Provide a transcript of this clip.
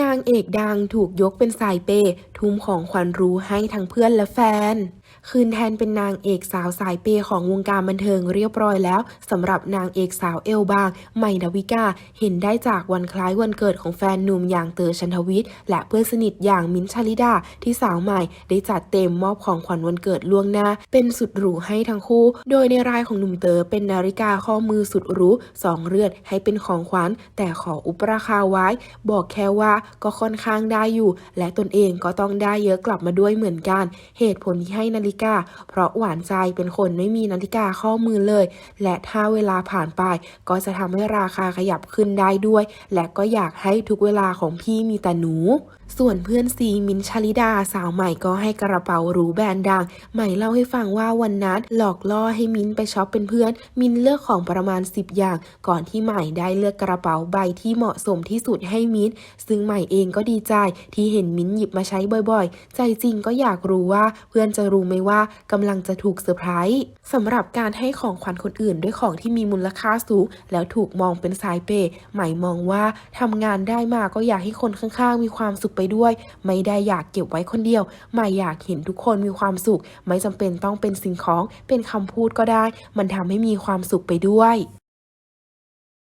นางเอกดังถูกยกเป็นสายเปย์ทุ่มของขวัญรู้ให้ทั้งเพื่อนและแฟน คืนแทนเป็นนางเอกสาวสายเปย์ของวงการบันเทิงเรียบร้อยแล้วสำหรับนางเอกสาวเอลบางใหม่ดาวิกา เห็นได้จากวันคล้ายวันเกิดของแฟนหนุ่มอย่างเต๋อชันทวิทย์และเพื่อนสนิทอย่างมิ้นชาลิดา ที่สาวใหม่ได้จัดเต็มมอบของขวัญวันเกิดล่วงหน้า เป็นสุดหรูให้ทั้งคู่ โดยในรายของหนุ่มเต๋อเป็นนาฬิกาข้อมือสุดหรูสองเรือนให้เป็นของขวัญแต่ขออุปราคาไว้ บอกแค่ว่าก็ค่อนข้างได้อยู่ และตนเองก็ต้องได้เยอะกลับมาด้วยเหมือนกัน เหตุผลที่ให้นั้นาฬิกา เพราะหวานใจเป็นคนไม่มีนาฬิกาข้อมือเลย และถ้าเวลาผ่านไป ก็จะทำให้ราคาขยับขึ้นได้ด้วย และก็อยากให้ทุกเวลาของพี่มีแต่หนูส่วนเพื่อนซีมินชาลิดาสาวใหม่ก็ให้กระเป๋าหรูแบรนด์ดัง ใหม่เล่าให้ฟังว่าวันนั้นหลอกล่อให้มินไปช็อปเป็นเพื่อน มินเลือกของประมาณ 10 อย่าง ก่อนที่ใหม่ได้เลือกกระเป๋าใบที่เหมาะสมที่สุดให้มินซึ่งใหม่เองก็ดีใจที่เห็นมินหยิบมาใช้บ่อยๆ ใจจริงก็อยากรู้ว่าเพื่อนจะรู้ไหมว่ากำลังจะถูกเซอร์ไพรส์สำหรับการให้ของขวัญคนอื่นด้วยของที่มีมูลค่าสูง แล้วถูกมองเป็นสายเปย์หมายมองว่าทำงานได้มาก็อยากให้คนข้างๆ มีความสุขไปด้วย ไม่ได้อยากเก็บไว้คนเดียวหมายอยากเห็นทุกคนมีความสุข ไม่จำเป็นต้องเป็นสิ่งของเป็นคำพูดก็ได้ มันทำให้มีความสุขไปด้วย